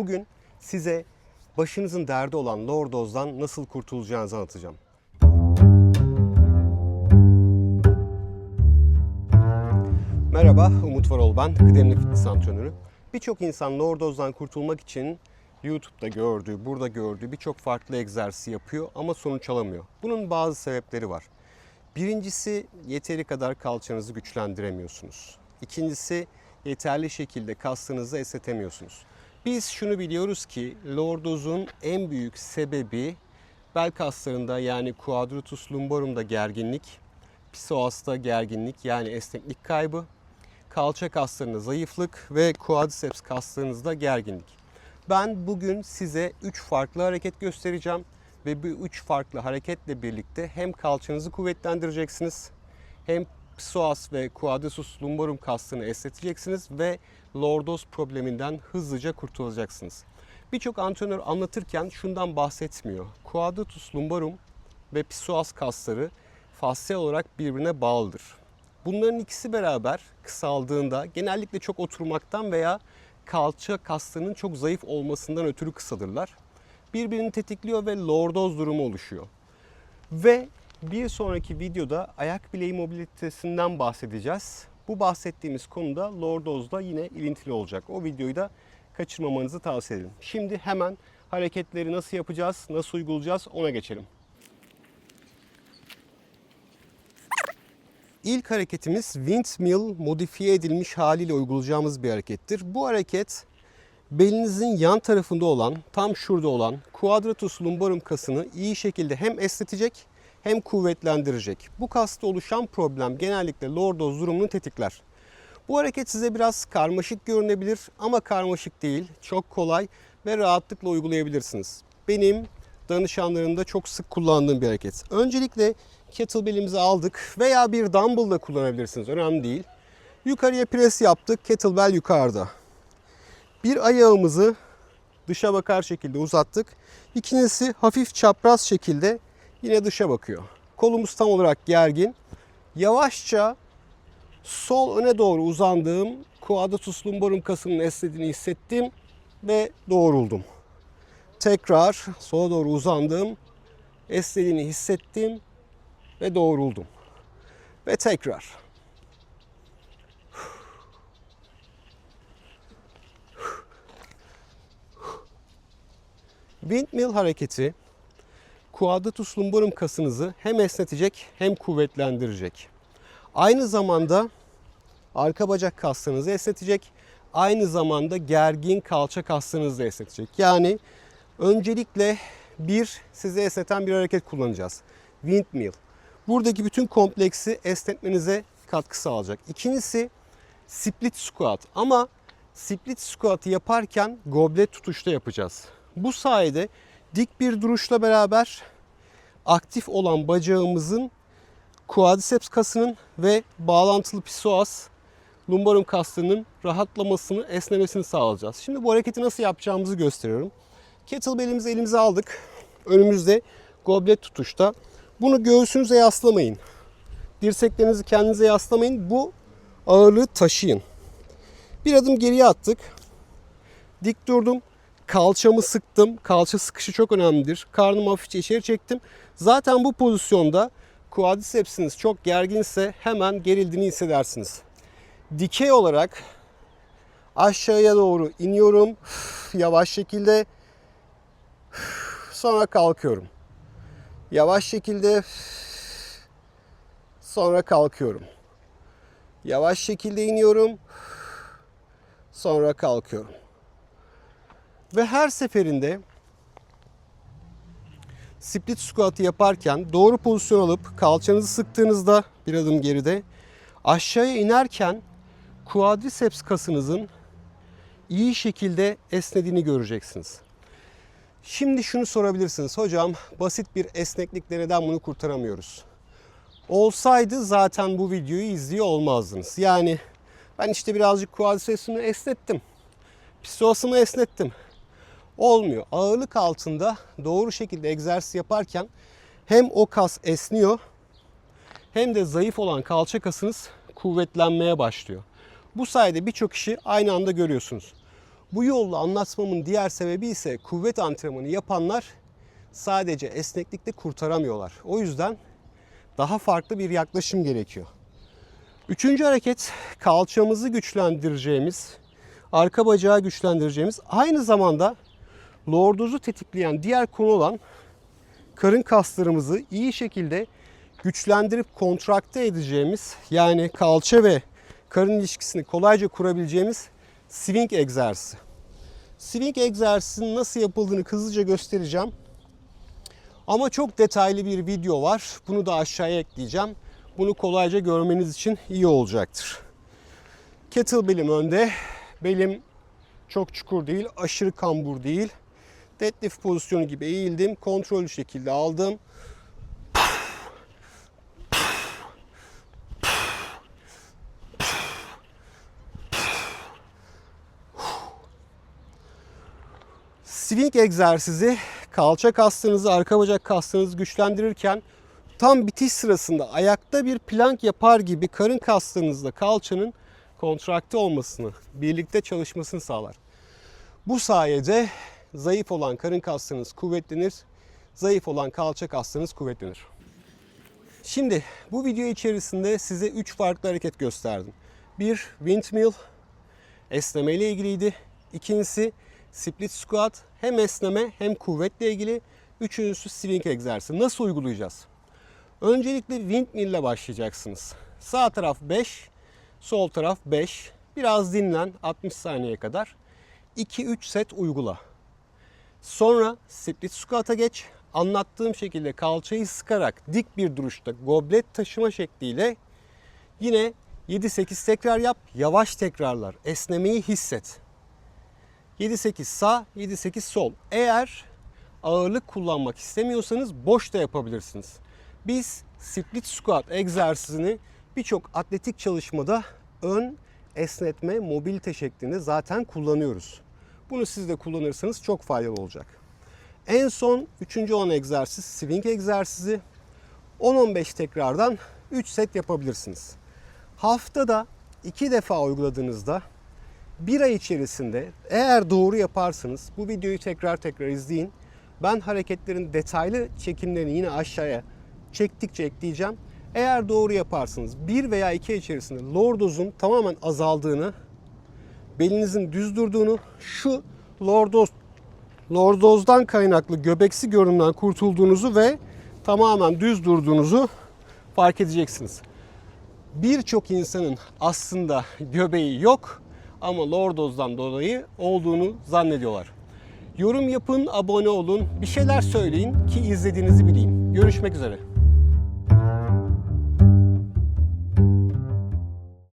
Bugün size başınızın derdi olan lordozdan nasıl kurtulacağınızı anlatacağım. Merhaba, Umut Varol ben, kıdemli fitness antrenörü. Birçok insan lordozdan kurtulmak için YouTube'da gördüğü, burada gördüğü birçok farklı egzersiz yapıyor ama sonuç alamıyor. Bunun bazı sebepleri var. Birincisi yeteri kadar kalçanızı güçlendiremiyorsunuz. İkincisi yeterli şekilde kaslarınızı esnetemiyorsunuz. Biz şunu biliyoruz ki lordozun en büyük sebebi bel kaslarında yani quadratus lumborum'da gerginlik, psoas'ta gerginlik yani esneklik kaybı, kalça kaslarında zayıflık ve quadriceps kaslarınızda gerginlik. Ben bugün size 3 farklı hareket göstereceğim ve bu 3 farklı hareketle birlikte hem kalçanızı kuvvetlendireceksiniz hem psoas ve quadriceps lumborum kaslarını esneteceksiniz ve lordoz probleminden hızlıca kurtulacaksınız. Birçok antrenör anlatırken şundan bahsetmiyor. Quadratus lumborum ve psoas kasları fasyal olarak birbirine bağlıdır. Bunların ikisi beraber kısaldığında genellikle çok oturmaktan veya kalça kaslarının çok zayıf olmasından ötürü kısalırlar. Birbirini tetikliyor ve lordoz durumu oluşuyor. Ve bir sonraki videoda ayak bileği mobilitesinden bahsedeceğiz. Bu bahsettiğimiz konuda lordozla yine ilintili olacak. O videoyu da kaçırmamanızı tavsiye ederim. Şimdi hemen hareketleri nasıl yapacağız, nasıl uygulayacağız ona geçelim. İlk hareketimiz windmill modifiye edilmiş haliyle uygulayacağımız bir harekettir. Bu hareket belinizin yan tarafında olan, tam şurada olan quadratus lumborum kasını iyi şekilde hem esnetecek hem kuvvetlendirecek. Bu kasta oluşan problem genellikle lordoz durumunu tetikler. Bu hareket size biraz karmaşık görünebilir ama karmaşık değil. Çok kolay ve rahatlıkla uygulayabilirsiniz. Benim danışanlarımda çok sık kullandığım bir hareket. Öncelikle kettlebell'imizi aldık veya bir dumbbell da kullanabilirsiniz. Önemli değil. Yukarıya pres yaptık. Kettlebell yukarıda. Bir ayağımızı dışa bakar şekilde uzattık. İkincisi hafif çapraz şekilde yine dışa bakıyor. Kolumuz tam olarak gergin. Yavaşça sol öne doğru uzandığım quadratus lumborum kasının esnediğini hissettim ve doğruldum. Tekrar sola doğru uzandım. Esnediğini hissettim ve doğruldum. Ve tekrar. Windmill hareketi quadratus lumborum kasınızı hem esnetecek hem kuvvetlendirecek. Aynı zamanda arka bacak kaslarınızı esnetecek. Aynı zamanda gergin kalça kaslarınızı da esnetecek. Yani öncelikle bir size esneten bir hareket kullanacağız. Windmill. Buradaki bütün kompleksi esnetmenize katkı sağlayacak. İkincisi split squat ama split squat'ı yaparken goblet tutuşta yapacağız. Bu sayede dik bir duruşla beraber aktif olan bacağımızın quadriceps kasının ve bağlantılı psoas lumbarum kaslarının rahatlamasını, esnemesini sağlayacağız. Şimdi bu hareketi nasıl yapacağımızı gösteriyorum. Kettlebell'imizi elimize aldık. Önümüzde goblet tutuşta. Bunu göğsünüze yaslamayın. Dirseklerinizi kendinize yaslamayın. Bu ağırlığı taşıyın. Bir adım geriye attık. Dik durdum. Kalçamı sıktım. Kalça sıkışı çok önemlidir. Karnımı hafifçe içeri çektim. Zaten bu pozisyonda quadricepsiniz çok gerginse hemen gerildiğini hissedersiniz. Dikey olarak aşağıya doğru iniyorum. Yavaş şekilde sonra kalkıyorum. Yavaş şekilde sonra kalkıyorum. Yavaş şekilde iniyorum. Sonra kalkıyorum. Ve her seferinde split squat'ı yaparken doğru pozisyon alıp kalçanızı sıktığınızda bir adım geride aşağıya inerken quadriceps kasınızın iyi şekilde esnediğini göreceksiniz. Şimdi şunu sorabilirsiniz. Hocam basit bir esneklikle neden bunu kurtaramıyoruz? Olsaydı zaten bu videoyu izliyor olmazdınız. Yani ben işte birazcık quadricepsimi esnettim. Psoasımı esnettim. Olmuyor. Ağırlık altında doğru şekilde egzersiz yaparken hem o kas esniyor hem de zayıf olan kalça kasınız kuvvetlenmeye başlıyor. Bu sayede birçok işi aynı anda görüyorsunuz. Bu yolla anlatmamın diğer sebebi ise kuvvet antrenmanı yapanlar sadece esneklikte kurtaramıyorlar. O yüzden daha farklı bir yaklaşım gerekiyor. Üçüncü hareket kalçamızı güçlendireceğimiz, arka bacağı güçlendireceğimiz, aynı zamanda lordozu tetikleyen diğer konu olan karın kaslarımızı iyi şekilde güçlendirip kontrakte edeceğimiz yani kalça ve karın ilişkisini kolayca kurabileceğimiz swing egzersizi. Swing egzersizinin nasıl yapıldığını hızlıca göstereceğim. Ama çok detaylı bir video var. Bunu da aşağıya ekleyeceğim. Bunu kolayca görmeniz için iyi olacaktır. Kettlebell'im önde. Belim çok çukur değil, aşırı kambur değil. Deadlift pozisyonu gibi eğildim. Kontrollü şekilde aldım. Swing egzersizi kalça kaslarınızı, arka bacak kaslarınızı güçlendirirken tam bitiş sırasında ayakta bir plank yapar gibi karın kaslarınızla kalçanın kontrakte olmasını, birlikte çalışmasını sağlar. Bu sayede zayıf olan karın kaslarınız kuvvetlenir, zayıf olan kalça kaslarınız kuvvetlenir. Şimdi bu video içerisinde size 3 farklı hareket gösterdim. Bir windmill esneme ile ilgiliydi. İkincisi split squat hem esneme hem kuvvetle ilgili. Üçüncüsü swing egzersizi. Nasıl uygulayacağız? Öncelikle windmill ile başlayacaksınız. Sağ taraf 5, sol taraf 5. Biraz dinlen 60 saniye kadar. 2-3 set uygula. Sonra split squat'a geç. Anlattığım şekilde kalçayı sıkarak dik bir duruşta goblet taşıma şekliyle yine 7-8 tekrar yap. Yavaş tekrarlar. Esnemeyi hisset. 7-8 sağ, 7-8 sol. Eğer ağırlık kullanmak istemiyorsanız boş da yapabilirsiniz. Biz split squat egzersizini birçok atletik çalışmada ön esnetme, mobilite şeklinde zaten kullanıyoruz. Bunu siz de kullanırsanız çok faydalı olacak. En son üçüncü olan egzersiz swing egzersizi. 10-15 tekrardan 3 set yapabilirsiniz. Haftada 2 defa uyguladığınızda bir ay içerisinde eğer doğru yaparsanız bu videoyu tekrar tekrar izleyin. Ben hareketlerin detaylı çekimlerini yine aşağıya çektikçe ekleyeceğim. Eğer doğru yaparsınız bir veya iki içerisinde lordozun tamamen azaldığını, belinizin düz durduğunu, şu lordoz lordozdan kaynaklı göbeksi görünümden kurtulduğunuzu ve tamamen düz durduğunuzu fark edeceksiniz. Birçok insanın aslında göbeği yok ama lordozdan dolayı olduğunu zannediyorlar. Yorum yapın, abone olun, bir şeyler söyleyin ki izlediğinizi bileyim. Görüşmek üzere.